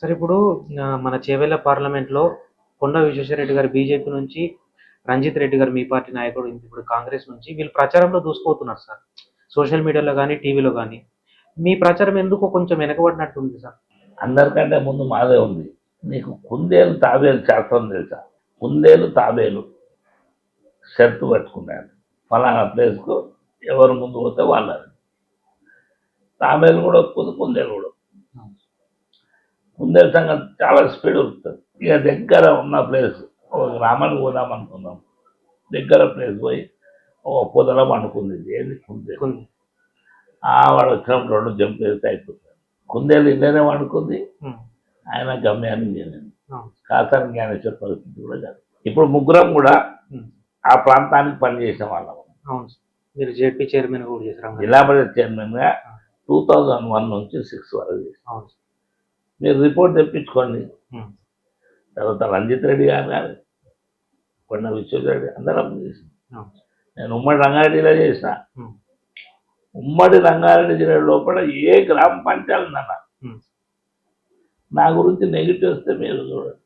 సరే ఇప్పుడు మన చేవెళ్ళ పార్లమెంట్లో కొండ విశ్వేశ్వరరెడ్డి గారు బీజేపీ నుంచి రంజిత్ రెడ్డి గారు మీ పార్టీ నాయకుడు ఇప్పుడు కాంగ్రెస్ నుంచి వీళ్ళు ప్రచారంలో దూసుకుపోతున్నారు సార్. సోషల్ మీడియాలో కానీ టీవీలో కానీ. మీ ప్రచారం ఎందుకు కొంచెం వెనకబడినట్టుంది సార్. అందరికంటే ముందు మాదే ఉంది. నీకు కుందేలు తాబేలు చేస్తాం తెలుసా? కుందేలు తాబేలు షర్తు పట్టుకున్నాను. ఫలానా ప్లేస్కు ఎవరు ముందు పోతే వాళ్ళు తాబేలు కూడా వస్తుంది కుందేలు కూడా కుందేలు సంగతి చాలా స్పీడ్ వస్తుంది. ఇక దగ్గర ఉన్న ప్లేస్ ఒక గ్రామానికి పోదాం అనుకున్నాం. దగ్గర ప్లేస్ పోయి ఒక పొదల పండుకుంది. ఏది? కుందేలు. వాడు వచ్చినప్పుడు రెండు జంప్ వేస్తే అయిపోతుంది. కుందేలు ఇళ్ళనే వండుకుంది ఉమ్, ఆయన గమ్యాన్ని నేను అవును. కాసాని జ్ఞానేశ్వర పరిస్థితి కూడా కాదు. ఇప్పుడు ముగ్గురం కూడా ఆ ప్రాంతానికి పనిచేసిన వాళ్ళం. మీరు జెడ్పీ చైర్మన్ కూడా చేశారు. జిల్లా పరిషత్ చైర్మన్గా టూ థౌజండ్ వన్ నుంచి సిక్స్ వరకు అవును మీరు రిపోర్ట్ తెప్పించుకోండి. తర్వాత రంజిత్ రెడ్డి గారు కానీ కొండ విశ్వేశ్వరరెడ్డి అందరం సార్. నేను ఉమ్మడి రంగారెడ్డిలో చేసిన. ఉమ్, ఉమ్మడి రంగారెడ్డి జిల్లా లోపల ఏ గ్రామ పంచాయతీ నా గురించి నెగిటివ్ వస్తే మీరు చూడండి.